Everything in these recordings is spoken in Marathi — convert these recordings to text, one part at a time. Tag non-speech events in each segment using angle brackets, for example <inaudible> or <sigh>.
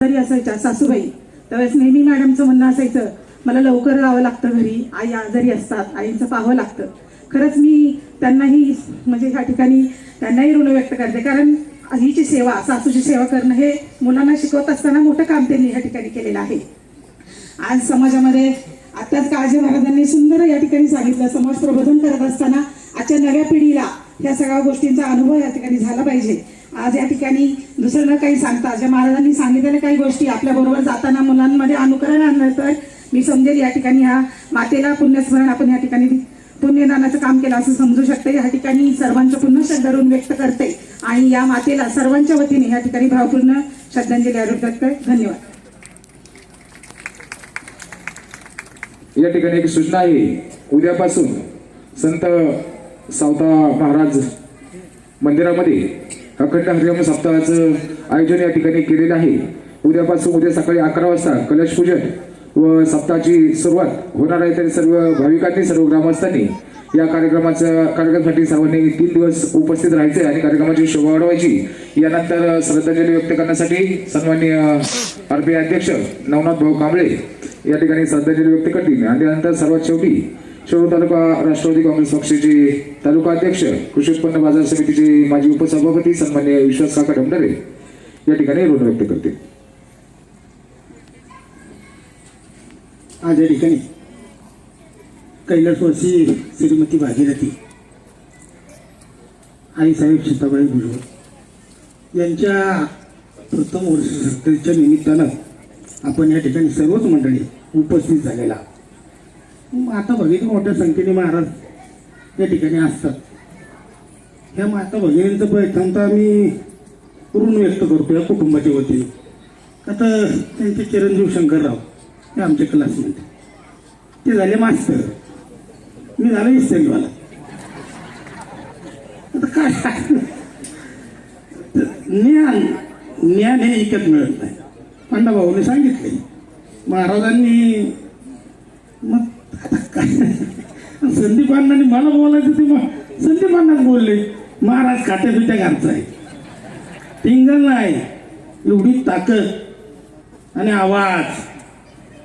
घरी असायच्या सासूबाई. त्यावेळेस नेहमी मॅडमचं म्हणणं असायचं मला लवकर जावं लागतं घरी. आई आजारी असतात. आईचं पाहावं लागतं. खरंच मी त्यांनाही म्हणजे ह्या ठिकाणी त्यांनाही ऋण व्यक्त करते. कारण आईची सेवा सासूची सेवा करणं हे मुलांना शिकवत असताना मोठं काम त्यांनी ह्या ठिकाणी केलेलं आहे. आज समाजामध्ये आताच काळजी महाराजांनी सुंदर या ठिकाणी सांगितलं. समाज प्रबोधन करत असताना आजच्या नव्या पिढीला ह्या सगळ्या गोष्टींचा अनुभव या ठिकाणी झाला पाहिजे. आज या ठिकाणी दुसरं न काही सांगता ज्या महाराजांनी सांगितलेल्या काही गोष्टी आपल्या बरोबर जाताना मुलांमध्ये अनुकरण आणलं तर मी समजेल या ठिकाणी ह्या मातेला पुण्यस्मरण आपण या ठिकाणी पुण्यदानाचं काम केलं असं समजू शकते. या ठिकाणी सर्वांचं पुन्हा श्रद्धारून व्यक्त करते आणि या मातेला सर्वांच्या वतीने या ठिकाणी भावपूर्ण श्रद्धांजली अर्पण करते धन्यवाद. या ठिकाणी एक सूचना आहे. उद्यापासून संत सावता महाराज मंदिरामध्ये अखंड हरिओम सप्ताहाचं आयोजन या ठिकाणी केलेलं आहे. उद्यापासून उद्या सकाळी अकरा वाजता कलश पूजन व सप्ताहाची सुरुवात होणार आहे. तरी सर्व भाविकांनी सर्व ग्रामस्थांनी या कार्यक्रमाचं कार्यक्रमासाठी सर्वांनी तीन दिवस उपस्थित राहायचे आणि कार्यक्रमाची शोभा वाढवायची. यानंतर श्रद्धांजली व्यक्त करण्यासाठी सन्माननीय आरपीआय अध्यक्ष नवनाथ भाऊ कांबळे या ठिकाणी श्रद्धांजली व्यक्त करतील. आणि त्यानंतर सर्वात शेवटी शिरूर तालुका राष्ट्रवादी काँग्रेस पक्षाचे तालुका अध्यक्ष कृषी उत्पन्न बाजार समितीचे माजी उपसभापती सन्मान्य विश्वास काका डमडरे या ठिकाणी ऋण व्यक्त करते आज या ठिकाणी कैलासवासी श्रीमती भागीरथी आईसाहेब सीताबाई भुजबळ यांच्या प्रथम वर्ष सरकारच्या निमित्तानं आपण या ठिकाणी सर्वच मंडळी उपस्थित झालेला माता आता भगिनी मोठ्या संख्येने महाराज या ठिकाणी असतात. ह्या माता भगिनींचं प्रथमतः मी ऋण व्यक्त करतो या कुटुंबाच्या वतीने. आता त्यांचे चिरंजीव शंकरराव हे आमचे क्लासमेट ते झाले मास्तर. मी झालो इस्तेरीवाला. आता काय? तर ज्ञान ज्ञान हे ऐकत मिळत नाही. पांडाभाऊने सांगितले. महाराजांनी मग संदीप अण्णांनी मला बोलायचं ते मग संदीप अण्णाच बोलले. महाराज काट्या बिट्या घालचा आहे टिंगल नाही. एवढी ताकद आणि आवाज.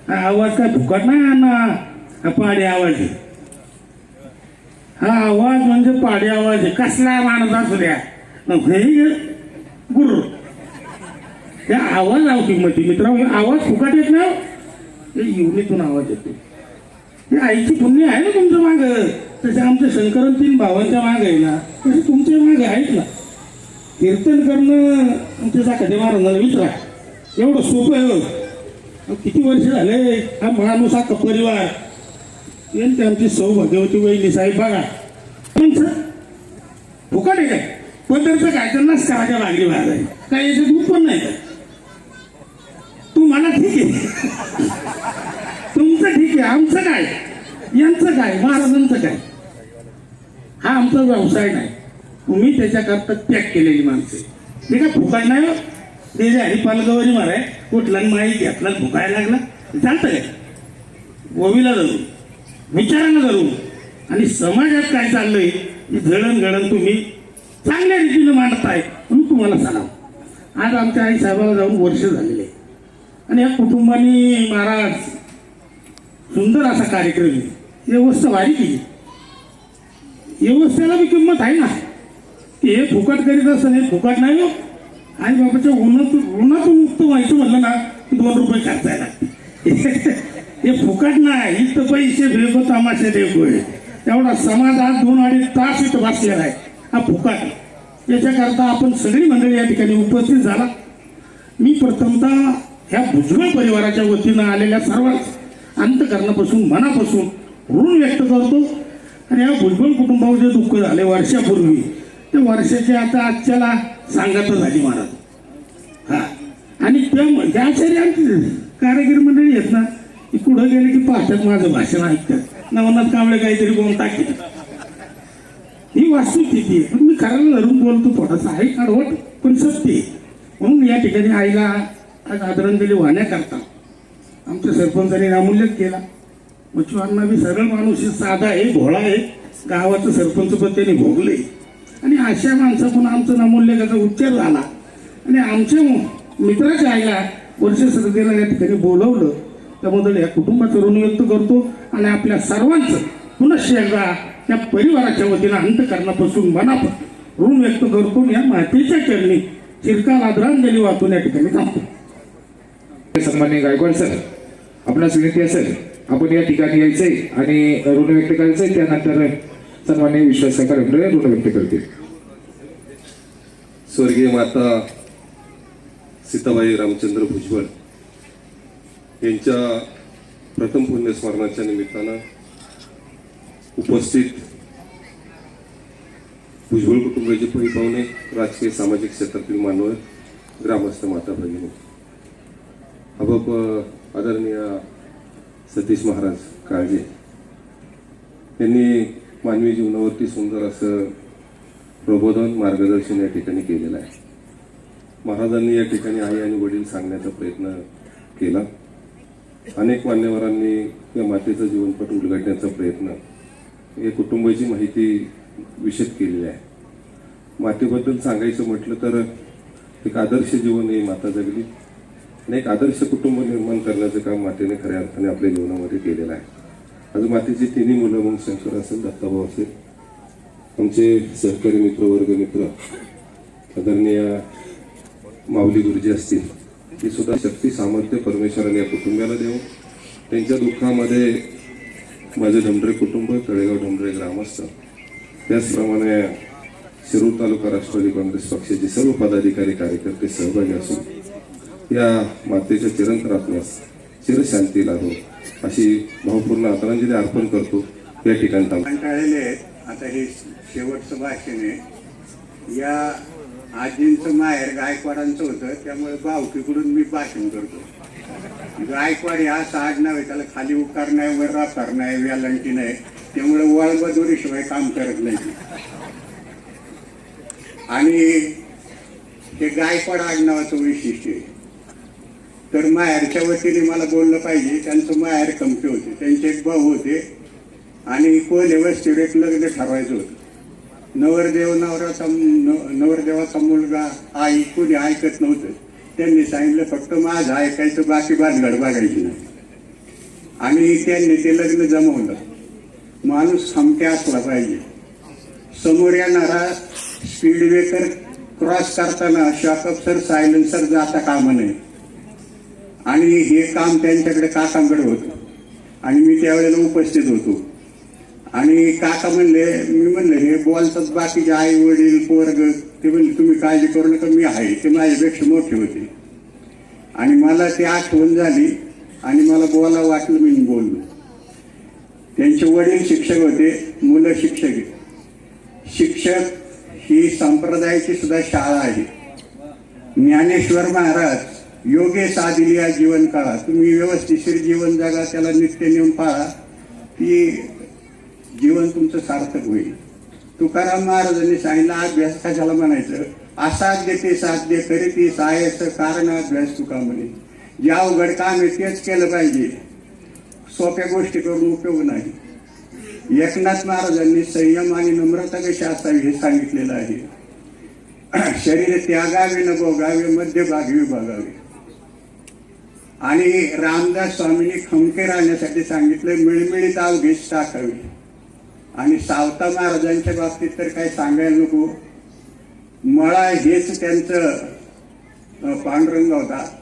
हा आवाज काय फुकट नाही अण्णा. हा पाडी आवाज आहे. हा आवाज म्हणजे पाडी आवाज आहे. कसला माणूस असू द्या. हे गुरु. या आवाज लाव किंमती मित्र आवाज फुकट येत ना? हे आवाज येतो. आईची पुण्य आहे ना तुमचं मागं? तसे आमच्या शंकरन तीन भावांच्या मागं आहे ना. तसे तुमच्या मागं आहेत ना. कीर्तन करणं आमच्या जाखडे महाराजाला विचारा एवढं सोपं आहे हो. किती वर्ष झाले हा माणूस हा परिवार यांची आमची सौभाग्यवती वहिनी साहेब बघा. तुमचं फुकट आहे काय? पदरचं काय? त्यांनाच करायच्या लागली महाराज आहे काय याचं दूध पण नाही का? तू मला ठीक आहे. ठीक आहे आमचं काय यांचं काय महाराजांचं काय हा आमचा व्यवसाय नाही. तुम्ही त्याच्याकरता त्याग केलेली माणसं आहे. ते काय फुकाय नाही हो. ते जे हरी पालगवारी माराय कुठला माई घेतला फुकायला लागला चालतं काय गोवीला धरून विचारांना धरून आणि समाजात काय चाललंय ही तुम्ही चांगल्या रीतीनं मांडताय म्हणून तुम्हाला सांगावं आज आमच्या आई साहेबाला जाऊन वर्ष झालेले. आणि या कुटुंबाने महाराज सुंदर असा कार्यक्रम आहे. व्यवस्था भारी केली व्यवस्थेला बी किंमत आहे ना. की हे फुकट करीत असतं हे फुकट नाही हो. आई बाबाच्या उन्हातून उन्हातून मुक्त व्हायचं म्हटलं ना की दोन रुपये खर्चायला. लागते हे फुकट नाही इथं पैसे भेको तमाशे देखोय एवढा समाज आज दोन अडीच तास इथं वाचलेला आहे. हा फुकट. याच्याकरता आपण सगळी मंडळी या ठिकाणी उपस्थित झाला. मी प्रथमतः ह्या भुजबळ परिवाराच्या वतीनं आलेल्या सर्वांच अंतकरणापासून मनापासून ऋण व्यक्त करतो. आणि या भुजबळ कुटुंबावर जे दुःख झाले वर्षापूर्वी ते वर्षाची आता आजच्याला सांगता झाली महाराज. हा. आणि त्या ह्या शरी आमची कारागीर मंडळी आहेत ना की पुढं गेले की पाहतात माझं भाषण ऐकतात. नवनाथ कांबळे काहीतरी बोलून टाकतात ही वास्तुस्थिती आहे? पण मी खऱ्याला धरून बोलतो थोडासा आहे काढवट पण सत्य आहे. म्हणून या ठिकाणी आईला आज आदरांजली वाहण्याकरता आमच्या सरपंचाने नामोल्लेख केला. मच्छीवारांना मी सरळ माणूस आहे, साधा आहे भोळा आहे. गावाचं सरपंच पण त्यांनी भोगले. आणि अशा माणसातून आमचं नामूल्यकाचा उच्चार झाला. आणि आमच्या मित्राच्या आईला वर्ष श्रद्धेला या ठिकाणी बोलवलं. त्याबद्दल या कुटुंबाचं ऋण व्यक्त करतो आणि आपल्या सर्वांचं पुनश्च एकदा या परिवाराच्या वतीनं अंतकरणापासून मनापासून ऋण व्यक्त करतो या मातेच्या चरणी चिरकाल आदरांजली वाहतून या ठिकाणी थांबतो. सन्मान्य गायकवाड सर आपणास विनंती असेल आपण या ठिकाणी यायचंय आणि ऋण व्यक्त करायचंय त्यानंतर सन्मान्य विश्वास सरकार ऋण व्यक्त करतील स्वर्गीय माता सीताबाई रामचंद्र भुजबळ यांच्या प्रथम पुण्यस्मरणाच्या निमित्तानं उपस्थित भुजबळ कुटुंबाचे पै पाहुणे राजकीय सामाजिक क्षेत्रातील मानव ग्रामस्थ माता भगिनी अबाप आदरणीय सतीश महाराज काळजे यांनी मानवी जीवनावरती सुंदर असं प्रबोधन मार्गदर्शन या ठिकाणी केलेलं आहे. महाराजांनी या ठिकाणी आई आणि वडील सांगण्याचा प्रयत्न केला. अनेक मान्यवरांनी या मातेचं जीवनपट उलगडण्याचा प्रयत्न या कुटुंबाची माहिती विशद केलेली आहे. मातेबद्दल सांगायचं म्हटलं तर एक आदर्श जीवन ही माता जगली. आणि एक आदर्श कुटुंब निर्माण करण्याचं काम मातेने खऱ्या अर्थाने आपल्या जीवनामध्ये केलेलं आहे. आज मातेची तिन्ही मुलं मग शंकर असेल दत्ताभाऊ असेल. आमचे सहकारी मित्र वर्ग मित्र आदरणीय माऊली गुरुजी असतील ती सुद्धा शक्ती सामर्थ्य परमेश्वराने या कुटुंबाला देऊ त्यांच्या दुःखामध्ये माझे ढमढरे कुटुंब तळेगाव ढमढरे ग्रामस्थ त्याचप्रमाणे शिरूर तालुका राष्ट्रवादी काँग्रेस पक्षाचे सर्व पदाधिकारी कार्यकर्ते सहभागी असून या मातेच्या चिरंत आत्म्यास चिरशांती लाभो. अशी भावपूर्ण आदरांजली अर्पण करतो. या ठिकाणी कंटाळलेले आहेत. आता हे शेवटचं भाषण आहे. या आजींचं माहेर गायकवाडांचं होतं. त्यामुळे भावकीकडून मी भाषण करतो. गायकवाड हे असं आडनाव आहे. त्याला खाली उकार नाही वर राकार नाही व्यालंटी नाही. त्यामुळे वळबदोरीशिवाय काम करत नाही आणि ते गायकवाड आडनावाचं वैशिष्ट्य आहे. तर माहेरच्या वतीने मला बोललं पाहिजे. त्यांचं माहेर कमते होते. त्यांचे एक भाऊ होते. आणि कोलेवर वस्तीवर एक लग्न ठरवायचं होतं. नवरदेव नवराचा न- नवरदेवाचा मुलगा आई कोणी ऐकत नव्हतं. त्यांनी सांगितलं फक्त माझं ऐकायचं बाकी भानगड बघायची नाही. आणि त्यांनी ते लग्न जमवलं. माणूस खमक्या असला पाहिजे. समोर येणारा स्पीड ब्रेकर क्रॉस करताना शॉकअप सर सायलेन्सर जाता कामा नये. आणि हे काम त्यांच्याकडे काकांकडे होतं. आणि मी त्यावेळेला उपस्थित होतो. आणि काका म्हणले मी म्हणलं हे बोलतात बाकीचे आई वडील पोरग ते म्हणले तुम्ही काळजी करू नका मी आहे. ते माझ्यापेक्षा मोठे होते. आणि मला ती आठवण झाली आणि मला बोला वाटलं मी बोललो. त्यांचे वडील शिक्षक होते मुलं शिक्षक शिक्षक ही संप्रदायाची सुद्धा शाळा आहे. ज्ञानेश्वर महाराज योगे दिली या जीवन काळा तुम्ही व्यवस्थिशीर जीवन जगा त्याला नित्य नियम पाळा की जीवन तुमचं सार्थक होईल. तुकाराम महाराजांनी सांगितलं अभ्यास कशाला म्हणायचं? असाध्य ते साध्य करी ती कारण अभ्यास तुका म्हणे. ज्या अवघड काम आहे तेच केलं पाहिजे. सोप्या गोष्टी करून उपयोग नाही. एकनाथ महाराजांनी संयम आणि नम्रता कशी असावी हे सांगितलेलं आहे. <clears throat> शरीर त्यागावे न भोगावे मध्यभागी विभागावे. आणि रामदास स्वामींनी खमके राहण्यासाठी सांगितलं मिळमिळी दाव घेत टाकावी आणि सावता महाराजांच्या बाबतीत तर काय सांगायला नको. मळा हेच त्यांचं पांडुरंग होता.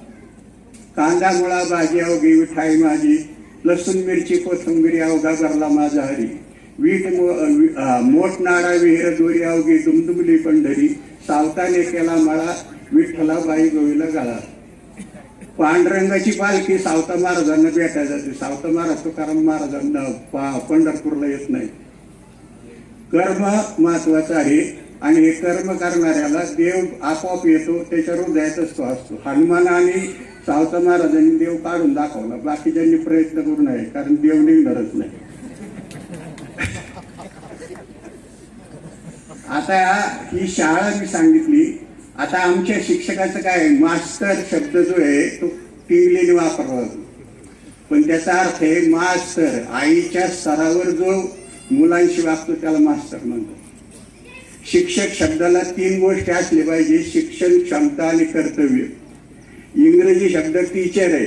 कांदा मुळा भाजी अवघी विठाई माझी. लसूण मिरची कोथंबिरी अवघा भरला माझा हरी. वीट मो- वि- मोठ नाडा विहीर दोरी अवघी दुमदुमली पंढरी. सावताने केला मळा विठ्ठला बाई गोवीला गाळा. पांडुरंगाची पालखी सावता महाराजांना भेटायला जाते. सावता महाराज तुकाराम महाराजांना पा- पंढरपूरला येत नाही. कर्म महत्वाचं आहे आणि हे कर्म करणाऱ्याला देव आपोआप येतो त्याच्या हृदयातच तो असतो. हनुमान आणि सावता महाराजांनी देव काढून दाखवला. बाकीच्यांनी प्रयत्न करू नये कारण देव निघणारच नाही. आता ही शाळा मी सांगितली आता आमच्या शिक्षकाचं काय मास्तर मास्टर शब्द जो आहे तो टिंगलेने वापरला जातो पण त्याचा अर्थ आहे मास्तर आईच्या स्तरावर जो मुलांशी वागतो त्याला मास्तर म्हणतो शिक्षक शब्दाला तीन गोष्टी असले पाहिजे शिक्षण क्षमता आणि कर्तव्य. इंग्रजी शब्द टीचर आहे.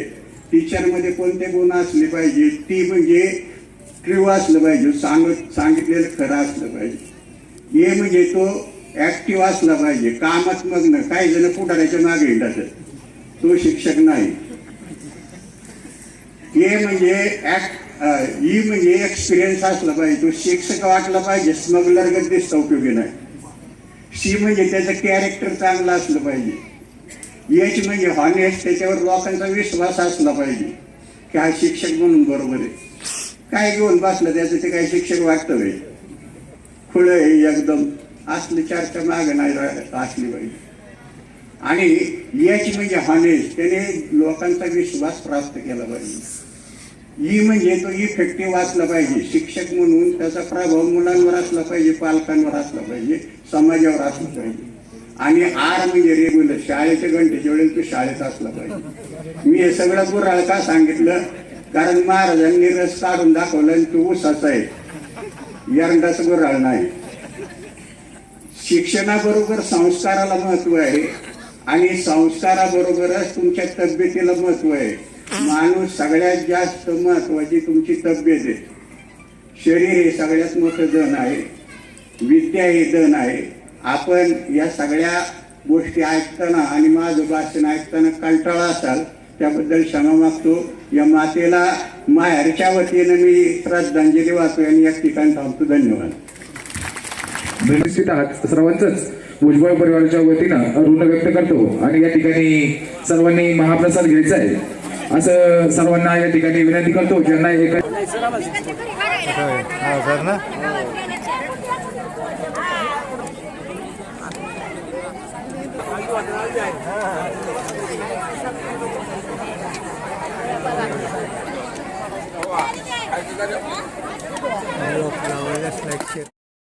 टीचरमध्ये कोणते गुण असले पाहिजे ती म्हणजे ट्रू असलं पाहिजे सांगत सांगितलेलं खरं असलं पाहिजे. हे म्हणजे तो ऍक्टिव्ह असला पाहिजे. कामात न काही जण पुढाऱ्याच्या मागे येतात. तो शिक्षक नाही. हे म्हणजे ई ही म्हणजे एक्सपिरियन्स असला पाहिजे. तो शिक्षक वाटला पाहिजे. स्मगलर गत दिसता उपयोगी नाही. सी म्हणजे त्याचं कॅरेक्टर चांगलं असलं पाहिजे. एच म्हणजे हॉनेस्ट त्याच्यावर लोकांचा विश्वास असला पाहिजे. की हा शिक्षक म्हणून बरोबर आहे. काय घेऊन बसलं त्याचं ते काही शिक्षक वाटतं होय खुळ आहे एकदम. असलं चर्चा मागं नाही असली पाहिजे आणि याची म्हणजे हॉनेस्ट त्याने लोकांचा विश्वास प्राप्त केला पाहिजे ई म्हणजे तो इफेक्टिव्ह असला पाहिजे. शिक्षक म्हणून त्याचा प्रभाव मुलांवर असला पाहिजे पालकांवर असला पाहिजे समाजावर असला पाहिजे. आणि आर म्हणजे रेग्युलर शाळेच्या घंटेच्या वेळेस तो शाळेत असला पाहिजे. मी हे सगळं गुराळ का सांगितलं? कारण महाराजांनी रस काढून दाखवला आणि तो उसाचा आहे. यरंडाचं गुराळ नाही. शिक्षणाबरोबर संस्काराला महत्त्व आहे. आणि संस्काराबरोबरच तुमच्या तब्येतीला महत्त्व आहे. माणूस सगळ्यात जास्त महत्वाची तुमची तब्येत आहे. शरीर हे सगळ्यात मोठं धन आहे. विद्या हे धन आहे. आपण या सगळ्या गोष्टी ऐकताना आणि माझं भाषण ऐकताना कंटाळा असाल त्याबद्दल क्षमा मागतो. या मातेला माहेरच्या वतीनं मी श्रद्धांजली वाहतो आणि या ठिकाणी थांबतो. धन्यवाद. निश्चित आहात सर्वांचंच भुजबळ परिवाराच्या वतीनं ऋण व्यक्त करतो आणि या ठिकाणी सर्वांनी महाप्रसाद घ्यायचा आहे असं सर्वांना या ठिकाणी विनंती करतो ज्यांना एका हा like shit.